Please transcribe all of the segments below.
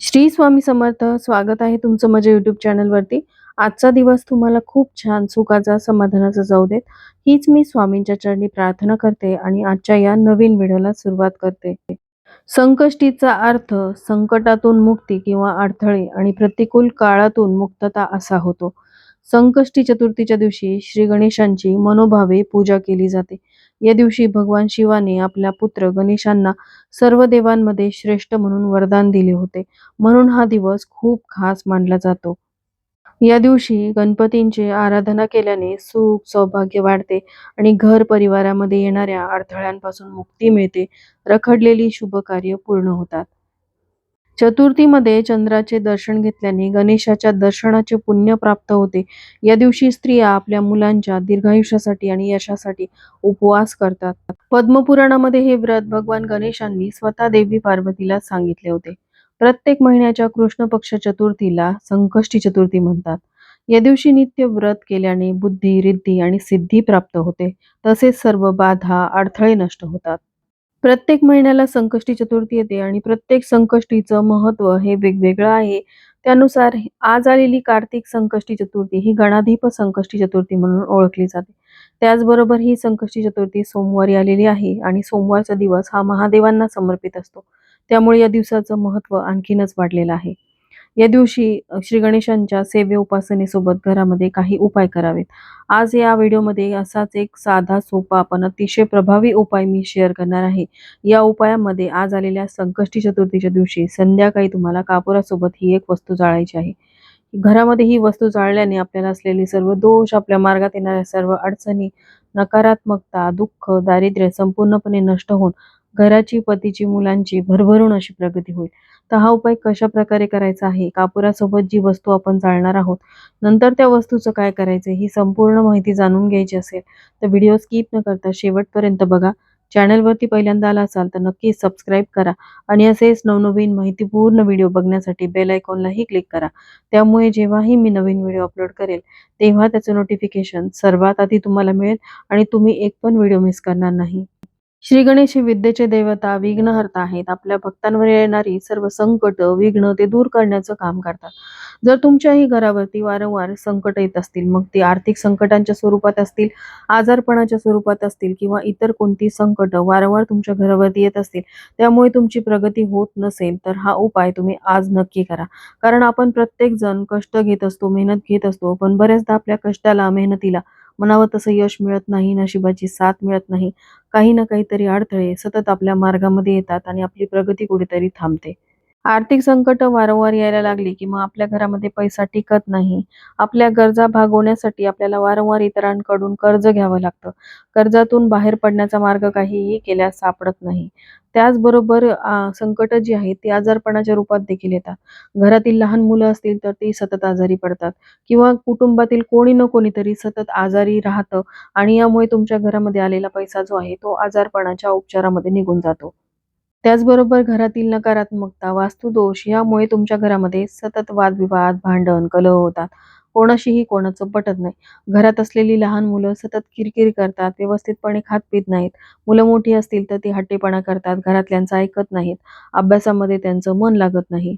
श्री स्वामी समर्थ स्वागत आहे तुमचं माझ्या युट्यूब चॅनलवरती आजचा दिवस तुम्हाला खूप छान सुखाचा समाधानाचा जाऊ देत. हीच मी स्वामींच्या चरणी प्रार्थना करते आणि आजच्या या नवीन व्हिडिओला सुरुवात करते. संकष्टीचा अर्थ संकटातून मुक्ती किंवा अडथळे आणि प्रतिकूल काळातून मुक्तता असा होतो. संकष्टी चतुर्थीच्या दिवशी श्री गणेशांची मनोभावे पूजा केली जाते. या दिवशी भगवान शिवाने आपल्या पुत्र गणेशांना सर्व देवांमध्ये श्रेष्ठ म्हणून वरदान दिले होते. म्हणून हा दिवस खूप खास मानला जातो. या दिवशी गणपतींची आराधना केल्याने सुख सौभाग्य वाढते आणि घर परिवारामध्ये येणाऱ्या अडथळ्यांपासून मुक्ती मिळते. रखडलेली शुभ कार्य पूर्ण होतात. चतुर्थीमध्ये चंद्राचे दर्शन घेतल्याने गणेशाच्या दर्शनाचे पुण्य प्राप्त होते. या दिवशी स्त्रिया आपल्या मुलांच्या दीर्घायुष्यासाठी आणि यशासाठी उपवास करतात. पद्मपुराणामध्ये हे व्रत भगवान गणेशांनी स्वतः देवी पार्वतीला सांगितले होते. प्रत्येक महिन्याच्या कृष्ण पक्ष चतुर्थीला संकष्टी चतुर्थी म्हणतात. या दिवशी नित्य व्रत केल्याने बुद्धी रिद्धी आणि सिद्धी प्राप्त होते. तसेच सर्व बाधा अडथळे नष्ट होतात. प्रत्येक महिन्याला संकष्टी चतुर्थी येते आणि प्रत्येक संकष्टीचं महत्त्व हे वेगवेगळं आहे. त्यानुसार आज आलेली कार्तिक संकष्टी चतुर्थी ही गणाधीप संकष्टी चतुर्थी म्हणून ओळखली जाते. त्याचबरोबर ही संकष्टी चतुर्थी सोमवारी आलेली आहे आणि सोमवारचा दिवस हा महादेवांना समर्पित असतो. त्यामुळे या दिवसाचं महत्त्व आणखीनच वाढलेलं आहे. या दिवशी श्री गणेशांच्या सेवे उपासनेसोबत घरामध्ये काही उपाय करावेत. आज या व्हिडिओमध्ये असाच एक साधा सोपा पण अतिशय प्रभावी उपाय मी शेअर करणार आहे. या उपायामध्ये आज आलेल्या संकष्टी चतुर्थीच्या दिवशी संध्याकाळी तुम्हाला कापुरासोबत ही एक वस्तू जाळायची आहे. घरामध्ये ही वस्तू जाळल्याने आपल्याला असलेले सर्व दोष आपल्या मार्गात येणाऱ्या सर्व अडचणी नकारात्मकता दुःख दारिद्र्य संपूर्णपणे नष्ट होऊन घराची पतीची मुलांची भरभरून अशी प्रगती होईल. तर हा उपाय कशा प्रकारे करायचा आहे? कापुरासोबत जी वस्तू आपण जाळणार आहोत नंतर त्या वस्तूचं काय करायचं ही संपूर्ण माहिती जाणून घ्यायची असेल तर व्हिडिओ स्किप न करता शेवटपर्यंत बघा. चॅनलवरती पहिल्यांदा आला असाल तर नक्की सबस्क्राईब करा आणि असेच नवनवीन माहितीपूर्ण व्हिडिओ बघण्यासाठी बेल आयकॉनलाही क्लिक करा. त्यामुळे जेव्हाही मी नवीन व्हिडिओ अपलोड करेल तेव्हा त्याचं नोटिफिकेशन सर्वात आधी तुम्हाला मिळेल आणि तुम्ही एक पण व्हिडिओ मिस करणार नाही. श्री गणेश विद्येचे देवता विघ्नहर्ता आहेत. आपल्या भक्तांवर येणारी सर्व संकट विघ्न ते दूर करण्याचं काम करतात. जर तुमच्याही घरावरती वारंवार संकट येत असतील मग ती आर्थिक संकटांच्या स्वरूपात असतील आजारपणाच्या स्वरूपात असतील किंवा इतर कोणती संकट वारंवार तुमच्या घरावरती येत असतील त्यामुळे तुमची प्रगती होत नसेल तर हा उपाय तुम्ही आज नक्की करा. कारण आपण प्रत्येक जण कष्ट घेत असतो मेहनत घेत असतो पण बऱ्याचदा आपल्या कष्टाला मेहनतीला म्हणावं तसं यश मिळत नाही नशिबाची साथ मिळत नाही. काही ना काहीतरी अडथळे सतत आपल्या मार्गामध्ये येतात आणि आपली प्रगती कुठेतरी थांबते. आर्थिक संकट वारंवार यायला लागली की मग आपल्या घरामध्ये पैसा टिकत नाही. आपल्या गरजा भागवण्यासाठी आपल्याला वारंवार इतरांकडून कर्ज घ्यावं लागतं. कर्जातून बाहेर पडण्याचा मार्ग काहीही केल्यास सापडत नाही. त्याचबरोबर संकट जी आहेत ती आजारपणाच्या रूपात देखील येतात. घरातील लहान मुलं असतील तर ती सतत आजारी पडतात. किंवा कुटुंबातील कोणी न कोणीतरी सतत आजारी राहतं आणि यामुळे तुमच्या घरामध्ये आलेला पैसा जो आहे तो आजारपणाच्या उपचारामध्ये निघून जातो. त्याचबरोबर घरातील नकारात्मकता वास्तुदोष यामुळे तुमच्या घरामध्ये सतत वादविवाद भांडण कलह होतात. कोणाशीही कोणाचं पटत नाही. घरात असलेली लहान मुलं सतत किरकिर करतात व्यवस्थितपणे खात पित नाहीत. मुलं मोठी असतील तर ती हट्टेपणा करतात घरातल्यांचं ऐकत नाहीत. अभ्यासामध्ये त्यांचं मन लागत नाही.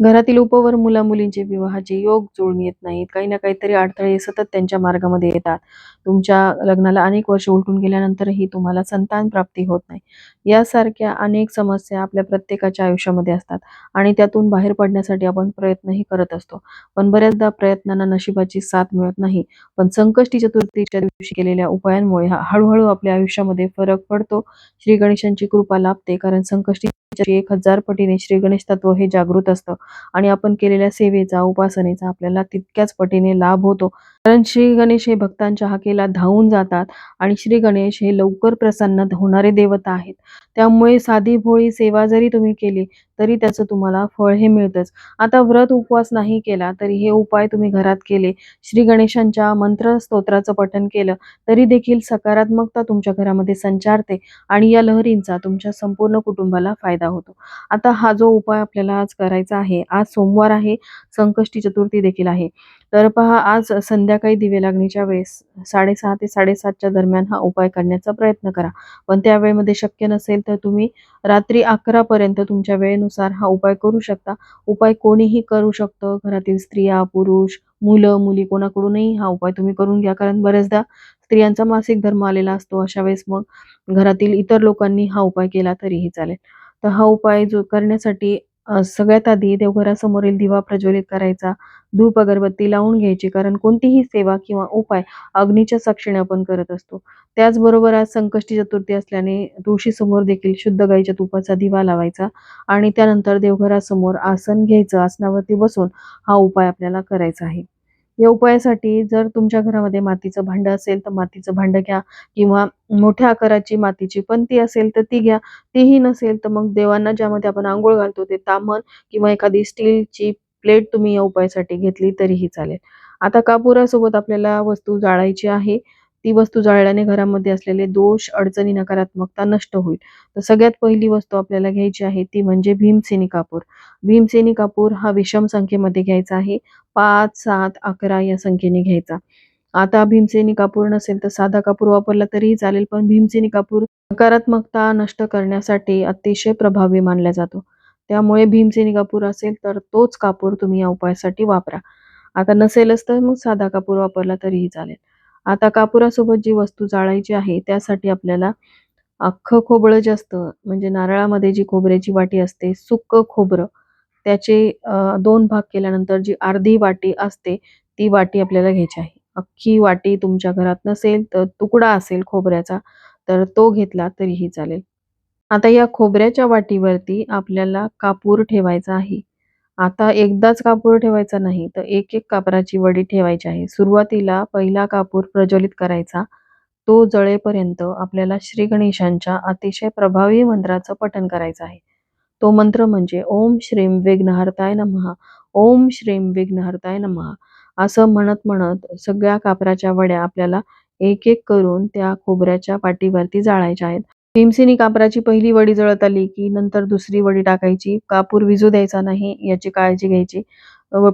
घरातील उपवर मुला मुलींचे विवाहाचे योग जुळून येत नाहीत. काही ना काहीतरी अडथळे सतत त्यांच्या मार्गामध्ये येतात. तुमच्या लग्नाला अनेक वर्ष उलटून गेल्यानंतरही तुम्हाला संतान प्राप्ती होत नाही. यासारख्या अनेक समस्या आपल्या प्रत्येकाच्या आयुष्यामध्ये असतात आणि त्यातून बाहेर पडण्यासाठी आपण प्रयत्नही करत असतो. पण बऱ्याचदा प्रयत्नांना नशिबाची साथ मिळत नाही. पण संकष्टी चतुर्थीच्या दिवशी केलेल्या उपायांमुळे हळूहळू आपल्या आयुष्यामध्ये फरक पडतो. श्री गणेशांची कृपा लाभते कारण संकष्टी एक हजार पटीने श्री गणेश तत्व हे जागृत असतं. आणि आपण केलेल्या सेवेचा उपासनेचा आपल्याला तितक्याच पटीने लाभ होतो. कारण श्री गणेश हे भक्तांच्या हाकेला धावून जातात आणि श्री गणेश हे लवकर प्रसन्न होणारे देवता आहेत. त्यामुळे साधी भोळी सेवा जरी तुम्ही केली तरी त्याचं तुम्हाला फळ हे मिळतंच. आता व्रत उपवास नाही केला तरी हे उपाय तुम्ही घरात केले. श्री गणेशांच्या मंत्र स्तोत्राचं पठन केलं तरी देखील सकारात्मकता तुमच्या घरामध्ये संचारते आणि या लहरींचा तुमच्या संपूर्ण कुटुंबाला फायदा होतो. आता हा जो उपाय आपल्याला आज करायचा आहे आज सोमवार आहे संकष्टी चतुर्थी देखील आहे. तर पहा आज संध्याकाळी दिवे लागणीच्या वेळेस साडेसहा ते साडेसातच्या दरम्यान हा उपाय करण्याचा प्रयत्न करा. पण त्या वेळेमध्ये शक्य नसेल तर तुम्ही रात्री अकरा पर्यंत तुमच्या वेळेनुसार हा उपाय करू शकता. उपाय कोणीही करू शकतं. घरातील स्त्रिया पुरुष मुलं मुली कोणाकडूनही हा उपाय तुम्ही करून घ्या. कारण बऱ्याचदा स्त्रियांचा मासिक धर्म आलेला असतो. अशा वेळेस मग घरातील इतर लोकांनी हा उपाय केला तरीही चालेल. तर हा उपाय जो करण्यासाठी सगळ्यात आधी देवघरासमोरील दिवा प्रज्वलित करायचा धूप अगरबत्ती लावून घ्यायची कारण कोणतीही सेवा किंवा उपाय अग्नीच्या साक्षीने आपण करत असतो. त्याचबरोबर आज संकष्टी चतुर्थी असल्याने तुळशी समोर देखील शुद्ध गाईच्या तुपाचा दिवा लावायचा आणि त्यानंतर देवघरासमोर आसन घ्यायचं आसनावरती बसून हा उपाय आपल्याला करायचा आहे. या उपायासाठी जर तुमच्या घरामध्ये मातीचं भांडं असेल तर मातीचं भांडं घ्या. किंवा मोठ्या आकाराची मातीची पंती असेल तर ती घ्या. तीही नसेल तर मग देवांना ज्यामध्ये आपण आंघोळ घालतो ते तामन किंवा एखादी स्टीलची प्लेट तुम्ही या उपायासाठी घेतली तरीही चालेल. आता कापुरासोबत आपल्याला वस्तू जाळायची आहे. ती वस्तू जाळल्याने घरामध्ये असलेले दोष अडचणी नकारात्मकता नष्ट होईल. तर सगळ्यात पहिली वस्तू आपल्याला घ्यायची आहे ती म्हणजे भीमसेनी कापूर. भीमसेनी कापूर हा विषम संख्येमध्ये घ्यायचा आहे. पाच सात अकरा या संख्येने घ्यायचा. आता भीमसेनी कापूर नसेल तर साधा कापूर वापरला तरीही चालेल पण भीमसेनी कापूर नकारात्मकता नष्ट करण्यासाठी अतिशय प्रभावी मानला जातो. त्यामुळे भीमसेनी कापूर असेल तर तोच कापूर तुम्ही या उपायासाठी वापरा. आता नसेलच तर मग साधा कापूर वापरला तरीही चालेल. आता कापुरासोबत जी वस्तू जाळायची आहे त्यासाठी आपल्याला अख्खं खोबरं जे असतं म्हणजे नारळामध्ये जी खोबऱ्याची वाटी असते सुक्क खोबरं त्याचे दोन भाग केल्यानंतर जी अर्धी वाटी असते ती वाटी आपल्याला घ्यायची आहे. अख्खी वाटी तुमच्या घरात नसेल तर तुकडा असेल खोबऱ्याचा तर तो घेतला तरीही चालेल. आता या खोबऱ्याच्या वाटीवरती आपल्याला कापूर ठेवायचा आहे. आता एकदाच कापूर ठेवायचा नाही तर एक एक कापराची वडी ठेवायची आहे. सुरुवातीला पहिला कापूर प्रज्वलित करायचा. तो जळेपर्यंत आपल्याला श्री गणेशांच्या अतिशय प्रभावी मंत्राचं पठण करायचं आहे. तो मंत्र म्हणजे ओम श्रीम विघ्नहर्ताय नमः ओम श्रीम विघ्नहर्ताय नमः. असं म्हणत म्हणत सगळ्या कापराच्या वड्या आपल्याला एक एक करून त्या खोबऱ्याच्या पाटीवरती जाळायच्या आहेत. भीमसेनी कापराची पहिली वडी जळत आली की नंतर दुसरी वडी टाकायची. कापूर विजू द्यायचा नाही याची काळजी घ्यायची.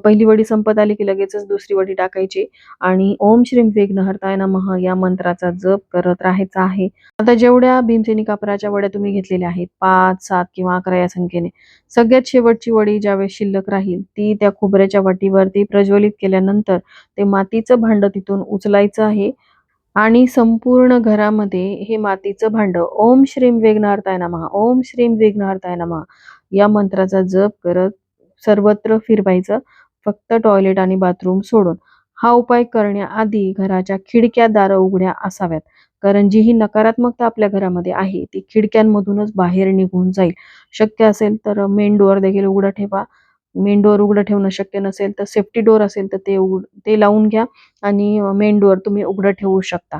पहिली वडी संपत आली की लगेचच दुसरी वडी टाकायची. आणि ओम श्रीम विघ्नहर्ताय नमः या मंत्राचा जप करत राहायचा आहे. आता जेवढ्या भीमसेनी कापराच्या वड्या तुम्ही घेतलेल्या आहेत पाच सात किंवा अकरा या संख्येने सगळ्यात शेवटची वडी ज्यावेळेस शिल्लक राहील ती त्या खोबऱ्याच्या वाटीवरती प्रज्वलित केल्यानंतर ते मातीचं भांड तिथून उचलायचं आहे. आणि संपूर्ण घरामध्ये हे मातीचं भांडं. ओम श्रीम विघ्नहर्ताय नमः. ओम श्रीम विघ्नहर्ताय नमः. या मंत्राचा जप करत सर्वत्र फिरवायचं. फक्त टॉयलेट आणि बाथरूम सोडून. हा उपाय करण्याआधी घराच्या खिडक्या दारं उघड्या असाव्यात. कारण जी ही नकारात्मकता आपल्या घरामध्ये आहे ती खिडक्यांमधूनच बाहेर निघून जाईल. शक्य असेल तर मेन डोअर देखील उघडा ठेवा. मेन डोअर उघडं ठेवणं शक्य नसेल तर सेफ्टी डोअर असेल तर ते उघड ते लावून घ्या आणि मेन डोअर तुम्ही उघडं ठेवू शकता.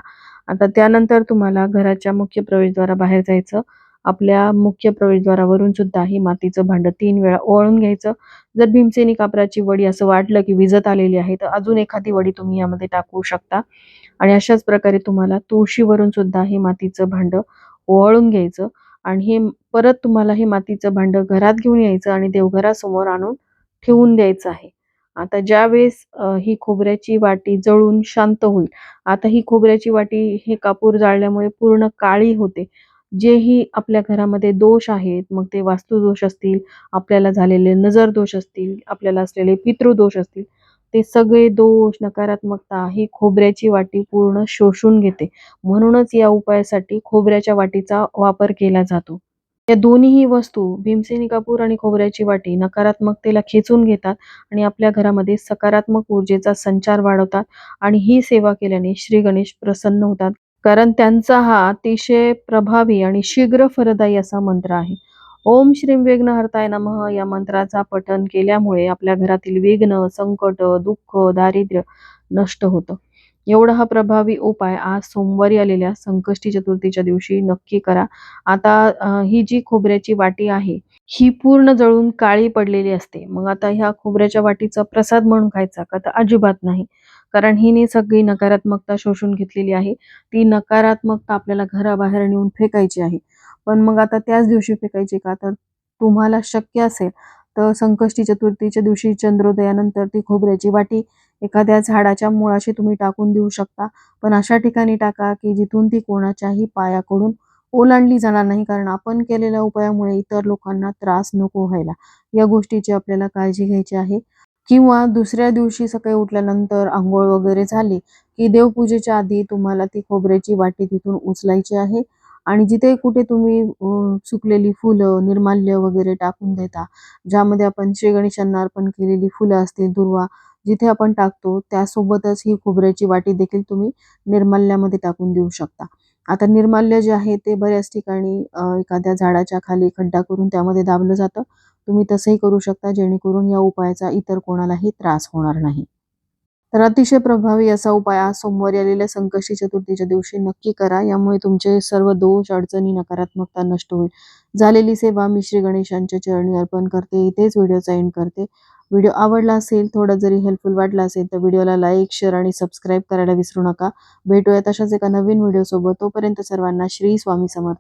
आता त्यानंतर तुम्हाला घराच्या मुख्य प्रवेशद्वारा बाहेर जायचं आपल्या मुख्य प्रवेशद्वारावरून सुद्धा ही मातीचं भांडं तीन वेळा ओवाळून घ्यायचं. जर भीमसेनी कापराची वडी असं वाटलं की विजत आलेली आहे तर अजून एखादी वडी तुम्ही यामध्ये टाकू शकता. आणि अशाच प्रकारे तुम्हाला तुळशीवरून सुद्धा हे मातीचं भांडं ओवाळून घ्यायचं. आणि हे परत तुम्हाला हे मातीचं भांडं घरात घेऊन यायचं आणि देवघरासमोर आणून ठेवून द्यायचं आहे. आता ज्यावेळेस ही खोबऱ्याची वाटी जळून शांत होईल आता ही खोबऱ्याची वाटी हे कापूर जाळल्यामुळे पूर्ण काळी होते. जेही आपल्या घरामध्ये दोष आहेत मग ते वास्तुदोष असतील आपल्याला झालेले नजर दोष असतील आपल्याला असलेले पितृदोष असतील ते सगळे दोष नकारात्मकता ही खोबऱ्याची वाटी पूर्ण शोषून घेते. म्हणूनच या उपायासाठी खोबऱ्याच्या वाटीचा वापर केला जातो. या दोन्हीही वस्तू भीमसेनी कापूर आणि खोबऱ्याची वाटी नकारात्मकतेला खेचून घेतात आणि आपल्या घरामध्ये सकारात्मक ऊर्जेचा संचार वाढवतात आणि ही सेवा केल्याने श्री गणेश प्रसन्न होतात. कारण त्यांचा हा अतिशय प्रभावी आणि शीघ्र फलदायी असा मंत्र आहे. ओम श्रीम विघ्नहर्ताय नमः या मंत्राचा पठन केल्यामुळे आपल्या घरातील विघ्न संकट दुःख दारिद्र्य नष्ट होतं. एवढा हा प्रभावी उपाय आज सोमवारी आलेल्या संकष्टी चतुर्थीच्या दिवशी नक्की करा. आता ही जी खोबऱ्याची वाटी आहे ही पूर्ण जळून काळी पडलेली असते. मग आता ह्या खोबऱ्याच्या वाटीचा प्रसाद म्हणून खायचा का? तर अजिबात नाही. कारण हिने सगळी नकारात्मकता शोषून घेतलेली आहे. ती नकारात्मकता आपल्याला घराबाहेर नेऊन फेकायची आहे. पण मग आता त्याच दिवशी फेकायची का? तर तुम्हाला शक्य असेल तर संकष्टी चतुर्थीच्या दिवशी चंद्रोदयानंतर ती खोबऱ्याची वाटी एखाद्या झाडाच्या मुळाशी तुम्ही टाकून देऊ शकता. पण अशा ठिकाणी टाका की जिथून ती कोणाच्याही पायाकडून ओलांडली जाणार नाही. कारण आपण केलेल्या उपायामुळे इतर लोकांना त्रास नको व्हायला. या गोष्टीची आपल्याला काळजी घ्यायची आहे. किंवा दुसऱ्या दिवशी सकाळी उठल्यानंतर आंघोळ वगैरे झाली की देवपूजेच्या आधी तुम्हाला ती खोबऱ्याची वाटी तिथून उचलायची आहे. आणि जिथे कुठे तुम्ही सुकलेली फुलं निर्माल्य वगैरे टाकून देता ज्यामध्ये आपण श्री गणेशांना अर्पण केलेली फुलं असतील दुर्वा जिथे आपण टाकतो त्यासोबतच ही खोबऱ्याची वाटी देखील तुम्ही निर्माल्यामध्ये टाकून देऊ शकता. आता निर्माल्य जे आहे ते बऱ्याच ठिकाणी एखाद्या झाडाच्या खाली खड्डा करून त्यामध्ये दाबलं जातं. तुम्ही तसंही करू शकता जेणेकरून या उपायाचा इतर कोणालाही त्रास होणार नाही. तर अतिशय प्रभावी असा उपाय आज सोमवारी आलेल्या संकष्टी चतुर्थीच्या दिवशी नक्की करा. यामुळे तुमचे सर्व दोष अडचणी नकारात्मकता नष्ट होईल. झालेली सेवा मी श्री गणेशांच्या चरणी अर्पण करते. इथेच व्हिडिओचा एंड करते. व्हिडिओ आवडला असेल थोडा जरी हेल्पफुल वाटला असेल तर व्हिडिओला लाईक शेअर आणि सबस्क्राईब करायला विसरू नका. भेटूयात अशाच एका नवीन व्हिडिओसोबत तोपर्यंत सर्वांना श्री स्वामी समर्थ.